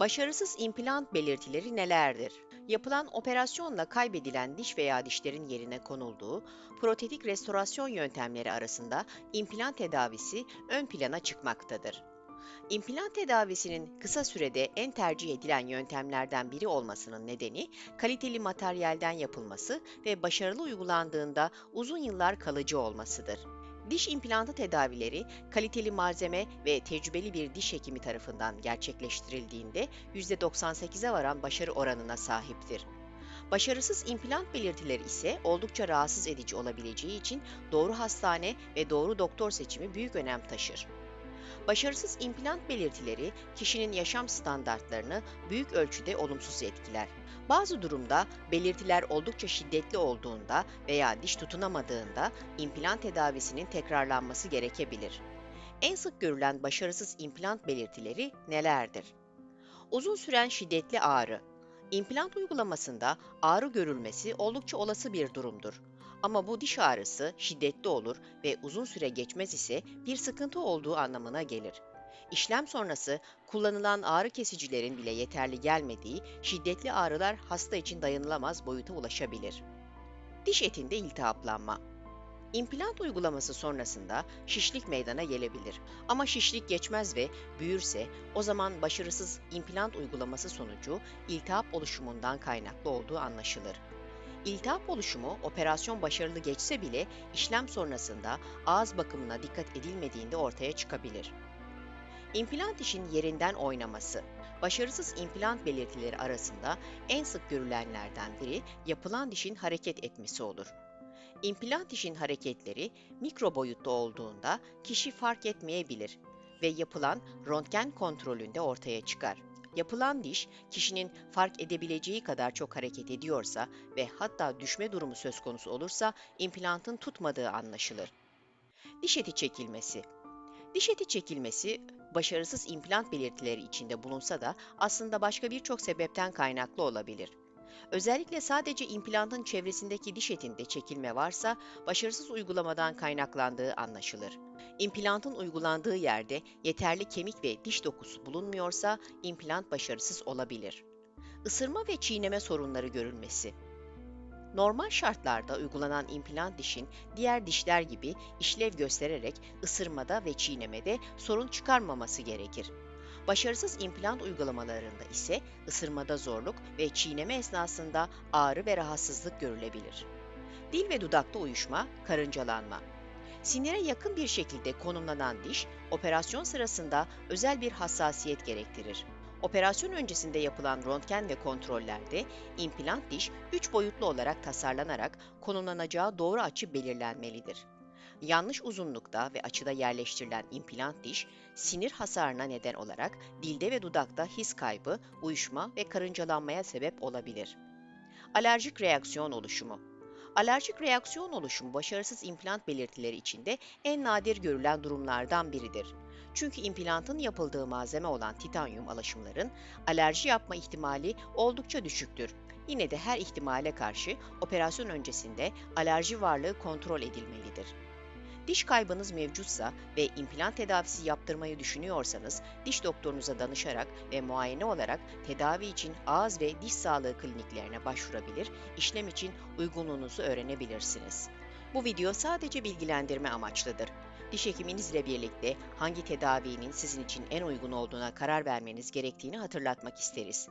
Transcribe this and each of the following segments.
Başarısız implant belirtileri nelerdir? Yapılan operasyonla kaybedilen diş veya dişlerin yerine konulduğu protetik restorasyon yöntemleri arasında implant tedavisi ön plana çıkmaktadır. İmplant tedavisinin kısa sürede en tercih edilen yöntemlerden biri olmasının nedeni kaliteli materyalden yapılması ve başarılı uygulandığında uzun yıllar kalıcı olmasıdır. Diş implantı tedavileri kaliteli malzeme ve tecrübeli bir diş hekimi tarafından gerçekleştirildiğinde %98'e varan başarı oranına sahiptir. Başarısız implant belirtileri ise oldukça rahatsız edici olabileceği için doğru hastane ve doğru doktor seçimi büyük önem taşır. Başarısız implant belirtileri kişinin yaşam standartlarını büyük ölçüde olumsuz etkiler. Bazı durumda belirtiler oldukça şiddetli olduğunda veya diş tutunamadığında implant tedavisinin tekrarlanması gerekebilir. En sık görülen başarısız implant belirtileri nelerdir? Uzun süren şiddetli ağrı. İmplant uygulamasında ağrı görülmesi oldukça olası bir durumdur. Ama bu diş ağrısı şiddetli olur ve uzun süre geçmez ise bir sıkıntı olduğu anlamına gelir. İşlem sonrası kullanılan ağrı kesicilerin bile yeterli gelmediği şiddetli ağrılar hasta için dayanılamaz boyuta ulaşabilir. Diş etinde iltihaplanma. İmplant uygulaması sonrasında şişlik meydana gelebilir. Ama şişlik geçmez ve büyürse o zaman başarısız implant uygulaması sonucu iltihap oluşumundan kaynaklı olduğu anlaşılır. İltihap oluşumu operasyon başarılı geçse bile işlem sonrasında ağız bakımına dikkat edilmediğinde ortaya çıkabilir. İmplant dişin yerinden oynaması. Başarısız implant belirtileri arasında en sık görülenlerden biri yapılan dişin hareket etmesi olur. İmplant dişin hareketleri mikro boyutta olduğunda kişi fark etmeyebilir ve yapılan röntgen kontrolünde ortaya çıkar. Yapılan diş, kişinin fark edebileceği kadar çok hareket ediyorsa ve hatta düşme durumu söz konusu olursa implantın tutmadığı anlaşılır. Diş eti çekilmesi Diş eti çekilmesi, başarısız implant belirtileri içinde bulunsa da aslında başka birçok sebepten kaynaklı olabilir. Özellikle sadece implantın çevresindeki diş etinde çekilme varsa başarısız uygulamadan kaynaklandığı anlaşılır. İmplantın uygulandığı yerde yeterli kemik ve diş dokusu bulunmuyorsa implant başarısız olabilir. Isırma ve çiğneme sorunları görülmesi. Normal şartlarda uygulanan implant dişin diğer dişler gibi işlev göstererek ısırmada ve çiğnemede sorun çıkarmaması gerekir. Başarısız implant uygulamalarında ise ısırmada zorluk ve çiğneme esnasında ağrı ve rahatsızlık görülebilir. Dil ve dudakta uyuşma, karıncalanma. Sinire yakın bir şekilde konumlanan diş, operasyon sırasında özel bir hassasiyet gerektirir. Operasyon öncesinde yapılan röntgen ve kontrollerde implant diş 3 boyutlu olarak tasarlanarak konumlanacağı doğru açı belirlenmelidir. Yanlış uzunlukta ve açıda yerleştirilen implant diş, sinir hasarına neden olarak dilde ve dudakta his kaybı, uyuşma ve karıncalanmaya sebep olabilir. Alerjik reaksiyon oluşumu Alerjik reaksiyon oluşumu başarısız implant belirtileri içinde en nadir görülen durumlardan biridir. Çünkü implantın yapıldığı malzeme olan titanyum alaşımların alerji yapma ihtimali oldukça düşüktür. Yine de her ihtimale karşı operasyon öncesinde alerji varlığı kontrol edilmelidir. Diş kaybınız mevcutsa ve implant tedavisi yaptırmayı düşünüyorsanız diş doktorunuza danışarak ve muayene olarak tedavi için ağız ve diş sağlığı kliniklerine başvurabilir, işlem için uygunluğunuzu öğrenebilirsiniz. Bu video sadece bilgilendirme amaçlıdır. Diş hekiminizle birlikte hangi tedavinin sizin için en uygun olduğuna karar vermeniz gerektiğini hatırlatmak isteriz.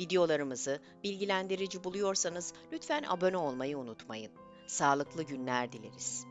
Videolarımızı bilgilendirici buluyorsanız lütfen abone olmayı unutmayın. Sağlıklı günler dileriz.